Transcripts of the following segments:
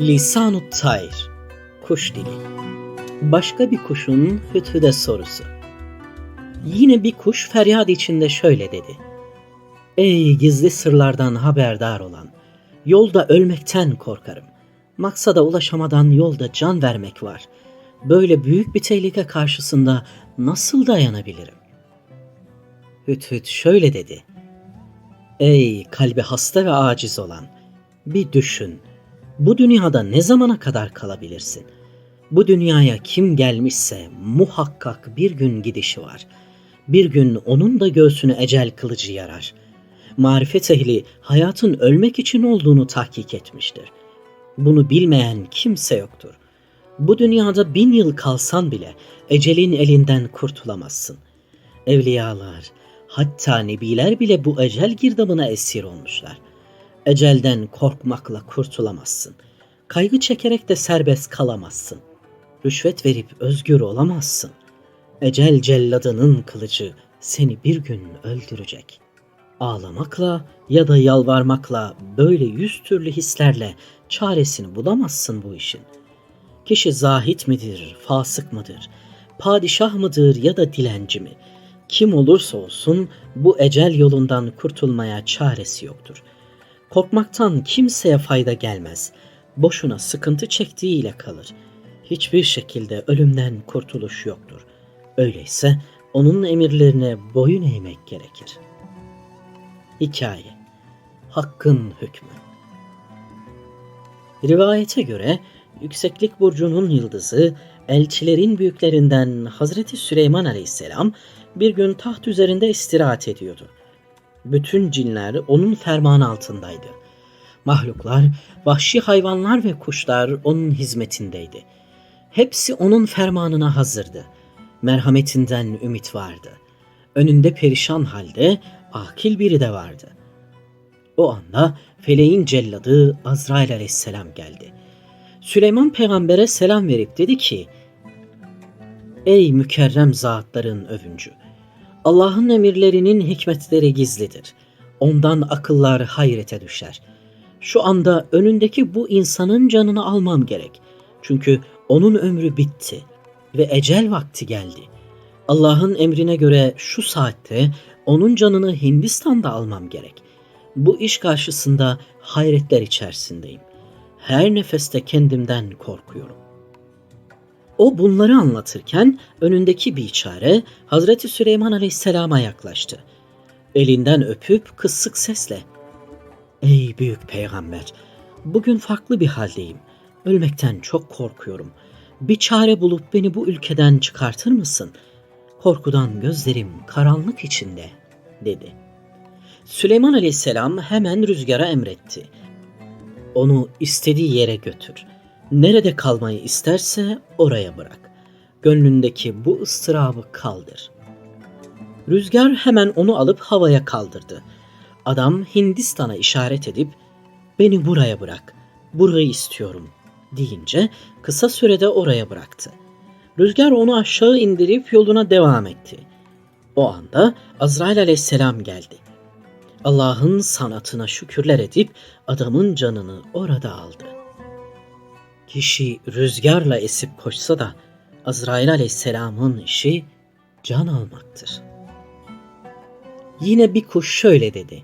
Lisanut Tayr Kuş dili Başka bir kuşun hüthüde sorusu Yine bir kuş feryat içinde şöyle dedi. Ey gizli sırlardan haberdar olan, yolda ölmekten korkarım. Maksada ulaşamadan yolda can vermek var. Böyle büyük bir tehlike karşısında nasıl dayanabilirim? Hüt hüt şöyle dedi. Ey kalbi hasta ve aciz olan, bir düşün. Bu dünyada ne zamana kadar kalabilirsin? Bu dünyaya kim gelmişse muhakkak bir gün gidişi var. Bir gün onun da göğsünü ecel kılıcı yarar. Marifet ehli hayatın ölmek için olduğunu tahkik etmiştir. Bunu bilmeyen kimse yoktur. Bu dünyada bin yıl kalsan bile ecelin elinden kurtulamazsın. Evliyalar, hatta nebiler bile bu ecel girdabına esir olmuşlar. Ecelden korkmakla kurtulamazsın. Kaygı çekerek de serbest kalamazsın. Rüşvet verip özgür olamazsın. Ecel celladının kılıcı seni bir gün öldürecek. Ağlamakla ya da yalvarmakla böyle yüz türlü hislerle çaresini bulamazsın bu işin. Kişi zahit midir, fasık mıdır, padişah mıdır ya da dilenci mi? Kim olursa olsun bu ecel yolundan kurtulmaya çaresi yoktur. Korkmaktan kimseye fayda gelmez. Boşuna sıkıntı çektiğiyle kalır. Hiçbir şekilde ölümden kurtuluş yoktur. Öyleyse onun emirlerine boyun eğmek gerekir. Hikaye Hakkın Hükmü Rivayete göre yükseklik burcunun yıldızı elçilerin büyüklerinden Hazreti Süleyman Aleyhisselam bir gün taht üzerinde istirahat ediyordu. Bütün cinler onun fermanı altındaydı. Mahluklar, vahşi hayvanlar ve kuşlar onun hizmetindeydi. Hepsi onun fermanına hazırdı. Merhametinden ümit vardı. Önünde perişan halde akil biri de vardı. O anda feleğin celladı Azrail aleyhisselam geldi. Süleyman peygambere selam verip dedi ki, Ey mükerrem zatların övüncü! Allah'ın emirlerinin hikmetleri gizlidir. Ondan akıllar hayrete düşer. Şu anda önündeki bu insanın canını almam gerek. Çünkü onun ömrü bitti ve ecel vakti geldi. Allah'ın emrine göre şu saatte onun canını Hindistan'da almam gerek. Bu iş karşısında hayretler içerisindeyim. Her nefeste kendimden korkuyorum. O bunları anlatırken önündeki bir çare Hazreti Süleyman Aleyhisselam'a yaklaştı. Elinden öpüp kısık sesle Ey büyük peygamber! Bugün farklı bir haldeyim. Ölmekten çok korkuyorum. Bir çare bulup beni bu ülkeden çıkartır mısın? Korkudan gözlerim karanlık içinde, dedi. Süleyman Aleyhisselam hemen rüzgara emretti. Onu istediği yere götür.'' Nerede kalmayı isterse oraya bırak. Gönlündeki bu ıstırabı kaldır. Rüzgar hemen onu alıp havaya kaldırdı. Adam Hindistan'a işaret edip beni buraya bırak, burayı istiyorum deyince kısa sürede oraya bıraktı. Rüzgar onu aşağı indirip yoluna devam etti. O anda Azrail aleyhisselam geldi. Allah'ın sanatına şükürler edip adamın canını orada aldı. Kişi rüzgarla esip koşsa da Azrail aleyhisselamın işi can almaktır. Yine bir kuş şöyle dedi.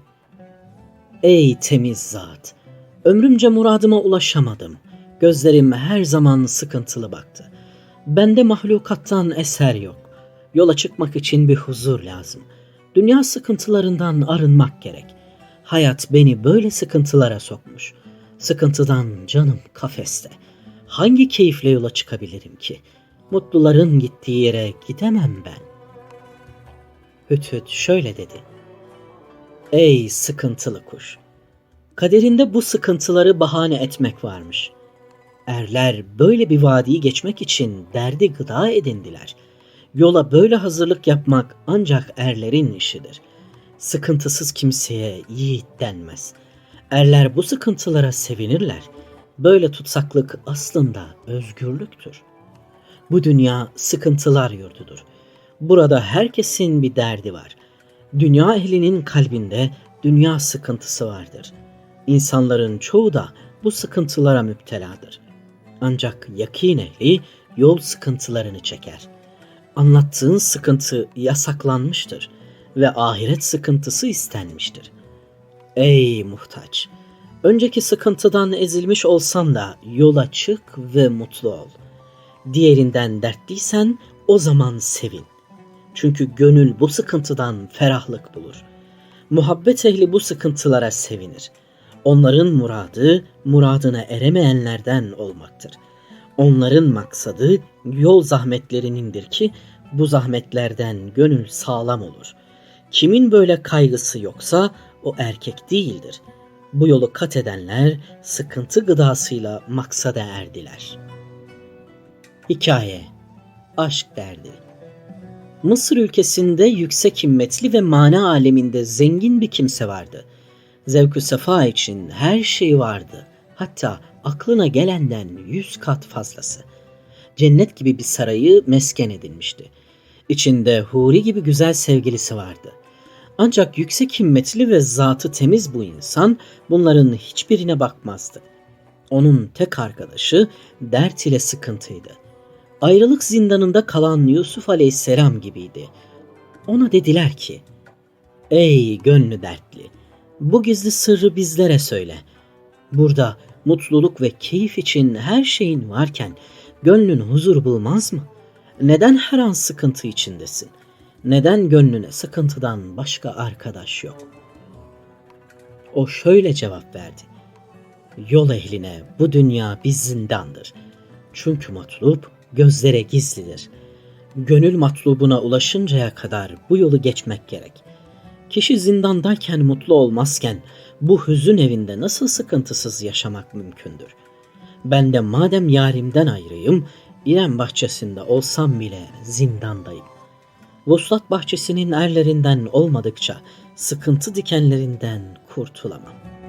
Ey temiz zat! Ömrümce muradıma ulaşamadım. Gözlerim her zaman sıkıntılı baktı. Bende mahlukattan eser yok. Yola çıkmak için bir huzur lazım. Dünya sıkıntılarından arınmak gerek. Hayat beni böyle sıkıntılara sokmuş. Sıkıntıdan canım kafeste hangi keyifle yola çıkabilirim ki? Mutluların gittiği yere gidemem ben. Hüt hüt şöyle dedi. Ey sıkıntılı kuş! Kaderinde bu sıkıntıları bahane etmek varmış. Erler böyle bir vadiyi geçmek için derdi gıda edindiler. Yola böyle hazırlık yapmak ancak erlerin işidir. Sıkıntısız kimseye yiğit denmez. Erler bu sıkıntılara sevinirler.'' Böyle tutsaklık aslında özgürlüktür. Bu dünya sıkıntılar yurdudur. Burada herkesin bir derdi var. Dünya ehlinin kalbinde dünya sıkıntısı vardır. İnsanların çoğu da bu sıkıntılara müpteladır. Ancak yakin ehli yol sıkıntılarını çeker. Anlattığın sıkıntı yasaklanmıştır ve ahiret sıkıntısı istenmiştir. Ey muhtaç! Önceki sıkıntıdan ezilmiş olsan da yola çık ve mutlu ol. Diğerinden dertliysen o zaman sevin. Çünkü gönül bu sıkıntıdan ferahlık bulur. Muhabbet ehli bu sıkıntılara sevinir. Onların muradı muradına eremeyenlerden olmaktır. Onların maksadı yol zahmetlerinindir ki bu zahmetlerden gönül sağlam olur. Kimin böyle kaygısı yoksa o erkek değildir. Bu yolu kat edenler sıkıntı gıdasıyla maksada erdiler. Hikaye Aşk derdi Mısır ülkesinde yüksek himmetli ve mana aleminde zengin bir kimse vardı. Zevkü sefa için her şey vardı. Hatta aklına gelenden yüz kat fazlası. Cennet gibi bir sarayı mesken edinmişti. İçinde huri gibi güzel sevgilisi vardı. Ancak yüksek himmetli ve zatı temiz bu insan bunların hiçbirine bakmazdı. Onun tek arkadaşı dert ile sıkıntıydı. Ayrılık zindanında kalan Yusuf aleyhisselam gibiydi. Ona dediler ki, Ey gönlü dertli, bu gizli sırrı bizlere söyle. Burada mutluluk ve keyif için her şeyin varken gönlün huzur bulmaz mı? Neden her an sıkıntı içindesin? Neden gönlüne sıkıntıdan başka arkadaş yok? O şöyle cevap verdi. Yol ehline bu dünya bir zindandır. Çünkü matlup gözlere gizlidir. Gönül matlubuna ulaşıncaya kadar bu yolu geçmek gerek. Kişi zindandayken mutlu olmazken bu hüzün evinde nasıl sıkıntısız yaşamak mümkündür? Ben de madem yarimden ayrıyım, İrem bahçesinde olsam bile zindandayım. Vuslat bahçesinin erlerinden olmadıkça sıkıntı dikenlerinden kurtulamam.''